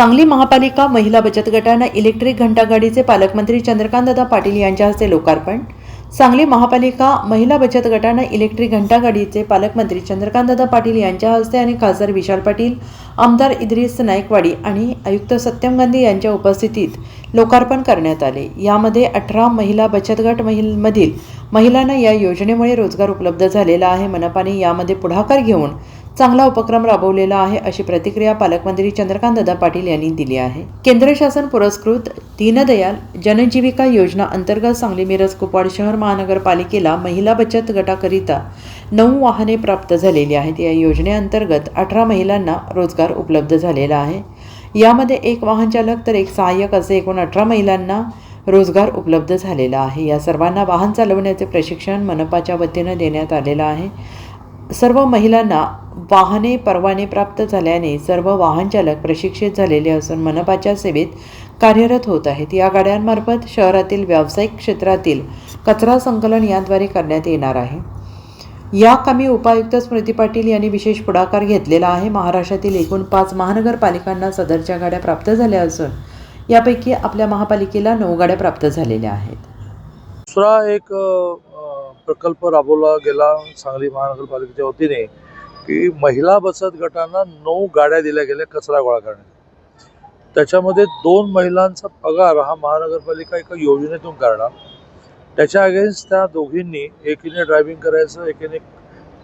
सांगली महापालिका महिला बचत गटानं इलेक्ट्रिक घंटागाडीचे पालकमंत्री चंद्रकांतदादा पाटील यांच्या हस्ते लोकार्पण. सांगली महापालिका महिला बचत गटानं इलेक्ट्रिक घंटागाडीचे पालकमंत्री चंद्रकांतदादा पाटील यांच्या हस्ते आणि खासदार विशाल पाटील आमदार इद्रिस नाईकवाडी आणि आयुक्त सत्यम गांधी यांच्या उपस्थितीत लोकार्पण करण्यात आले. यामध्ये अठरा महिला बचत गट महिल मधील महिलांना या योजनेमुळे रोजगार उपलब्ध झालेला आहे. मनपाने यामध्ये पुढाकार घेऊन चांगला उपक्रम राबवलेला आहे अशी प्रतिक्रिया पालकमंत्री चंद्रकांतदादा पाटील यांनी दिली आहे. केंद्र शासन पुरस्कृत दीनदयाल जनजीविका योजना अंतर्गत सांगली मिरज कुपवाड शहर महानगरपालिकेला महिला बचत गटाकरिता नऊ वाहने प्राप्त झालेली आहेत. या योजनेअंतर्गत अठरा महिलांना रोजगार उपलब्ध झालेला आहे. यामध्ये एक वाहन चालक तर एक सहाय्यक असे एकूण अठरा महिलांना रोजगार उपलब्ध झालेला आहे. या सर्वांना वाहन चालवण्याचे प्रशिक्षण मनपाच्या वतीनं देण्यात आलेलं आहे. सर्व महिलांना वाहने परवाने प्राप्त झाल्याने सर्व वाहनचालक प्रशिक्षित झालेले असून मनपाच्या सेवेत कार्यरत होत आहेत. या गाड्यांमार्फत शहरातील व्यावसायिक क्षेत्रातील कचरा संकलन याद्वारे करण्यात येणार आहे. या कामी उपायुक्त स्मृती पाटील यांनी विशेष पुढाकार घेतलेला आहे. महाराष्ट्रातील एकूण पाच महानगरपालिकांना सदरच्या गाड्या प्राप्त झाल्या असून यापैकी आपल्या महापालिकेला नऊ गाड्या प्राप्त झालेल्या आहेत. दुसरा एक प्रकल्प राबवला गेला. सांगली महानगरपालिकेच्या वतीने की महिला बचत गटांना नऊ गाड्या दिल्या गेल्या कचरा गोळा करण्यात त्याच्यामध्ये दोन महिलांचा पगार हा महानगरपालिका एका योजनेतून करणार. त्याच्या अगेन्स्ट त्या दोघींनी एकीने ड्रायव्हिंग करायचं एकीने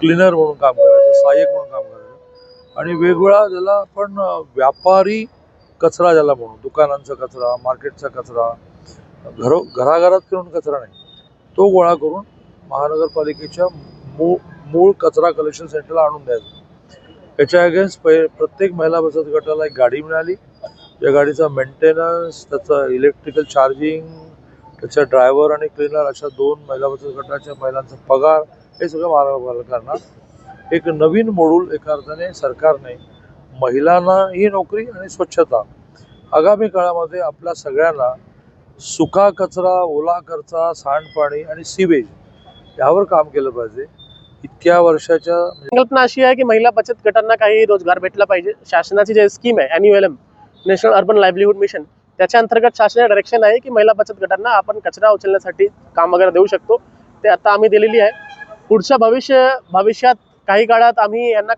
क्लिनर म्हणून काम करायचं सहाय्यक म्हणून काम करायचं. आणि वेगवेगळा ज्याला आपण व्यापारी कचरा ज्याला म्हणू दुकानांचा कचरा मार्केटचा कचरा घरो घराघरात फिरून कचरा नाही तो गोळा करून महानगरपालिकेच्या मू मूळ कचरा कलेक्शन सेंटरला आणून द्यायचं. याच्या अगेन्स्ट पै प्रत्येक महिला बचत गटाला एक गाडी मिळाली. या गाडीचा मेंटेनन्स त्याचं इलेक्ट्रिकल चार्जिंग त्याचा ड्रायव्हर आणि क्लिनर अशा दोन महिला बचत गटाच्या महिलांचा पगार हे सगळं करणार एक नवीन मोडूल एका अर्थाने सरकारने महिलांना ही नोकरी आणि स्वच्छता. आगामी काळामध्ये आपल्या सगळ्यांना सुका कचरा ओला कचरा सांडपाणी आणि सिवेज यावर काम केलं पाहिजे. इतक्या वर्षाच्या संकल्पना अशी आहे की महिला बचत गटांना काही रोजगार भेटला पाहिजे. शासनाची जे स्कीम आहे NULM national urban livelihood mission त्याच्या अंतर्गत शासनाचे डायरेक्शन आहे की महिला बचत गटांना आपण कचरा उचलण्यासाठी काम वगैरे देऊ शकतो. ते आता आम्ही दिलेली आहे. पुढच्या भविष्य भविष्यात काही काळात आम्ही यांना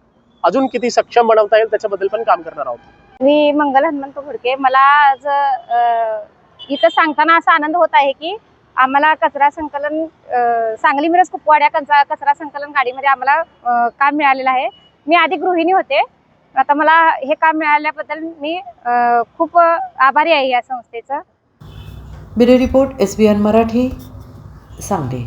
अजून किती सक्षम बनवता येईल त्याच्याबद्दल पण काम करणार आहोत. मी मंगल हनुमंत घोडके. मला आज इथं सांगताना असा आनंद होत आहे की आम्हाला कचरा संकलन सांगली मिरज कुपवाड्या कचरा कचरा संकलन गाडीमध्ये आम्हाला काम मिळालेलं आहे. मी आधी गृहिणी होते. आता मला हे काम मिळाल्याबद्दल मी खूप आभारी आहे या संस्थेचं. Bureau report S B N Marathi Sangli.